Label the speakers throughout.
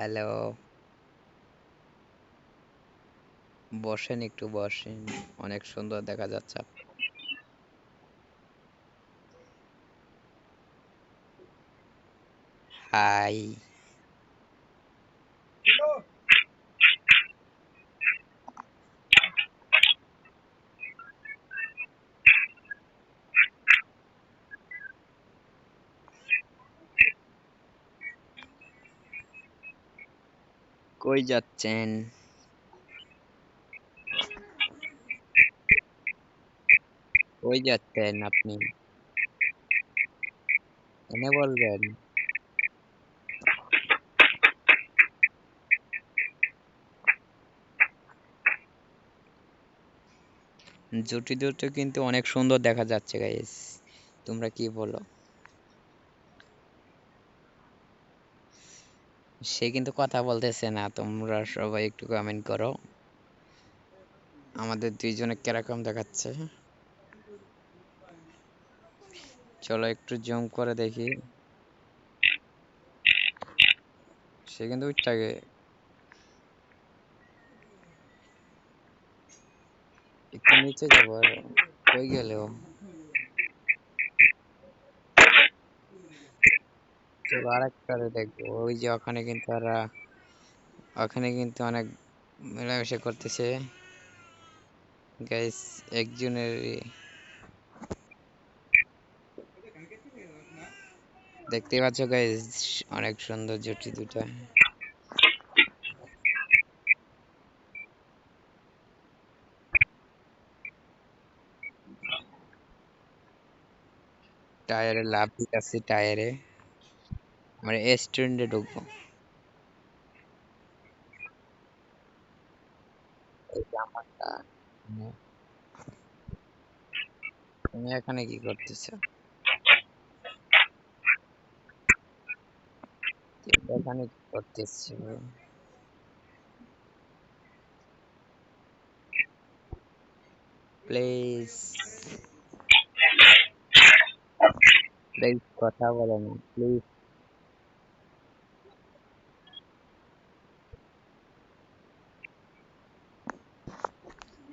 Speaker 1: Hello বসেন একটু বসেন অনেক সুন্দর দেখা যাচ্ছে। হাই কই যাচ্ছেন? কই যাচ্ছেন আপনি? এনে বলবেন। জুটি দুটো কিন্তু অনেক সুন্দর দেখা যাচ্ছে গাইস তোমরা কি বলো? সে কিন্তু কথা বলতেছে না, তোমরা সবাই একটু কমেন্ট করো। আমাদের দুইজনে কীরকম দেখাচ্ছে? চলো একটু জুম করে দেখি। সে কিন্তু উঠটাকে একটু নিচে যাব, আর কই গেল? চলো আরেকটারে দেখব। ওই যে ওখানে কিন্তু ওরা, ওখানে কিন্তু অনেক মেলামেশা করতেছে। গাইস একজনের দেখতে পাচ্ছ গাইস অনেক সুন্দর জুটি দুটা। টায়ারে লাভ দিতেছি টায়ারে মানে রেস্টুরেন্টে ঢুকবো। এই যে তুমি এখানে কি করতেছো? এখানে কি করতেছো? প্লিজ প্লিজ কথা বলো না। প্লিজ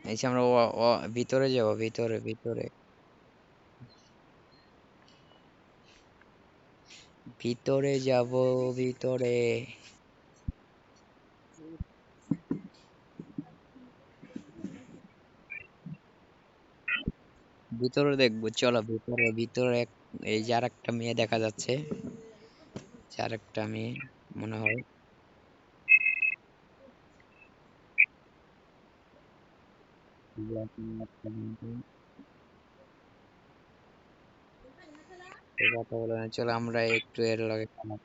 Speaker 1: এই যে আমরা ভিতরে যাব, ভিতরে ভিতরে। ভিতরে যাব, ভিতরে। ভিতরে দেখব, চলো ভিতরে ভিতরে এই যে আর একটা মেয়ে দেখা যাচ্ছে। আর একটা মেয়ে, মনে হয়। কথা বলে না চলো আমরা একটু এর লগে খেলা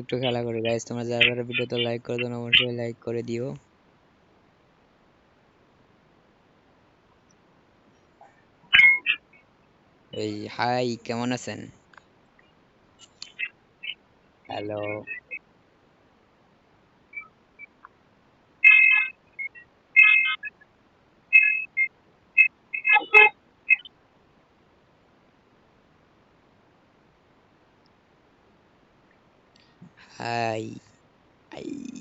Speaker 1: একটু খেলা করি। গাইস তোমরা যারা যারা ভিডিওতে লাইক করে দাও অবশ্যই লাইক করে দিও। এই হাই কেমন আছেন? Hello hi hi friends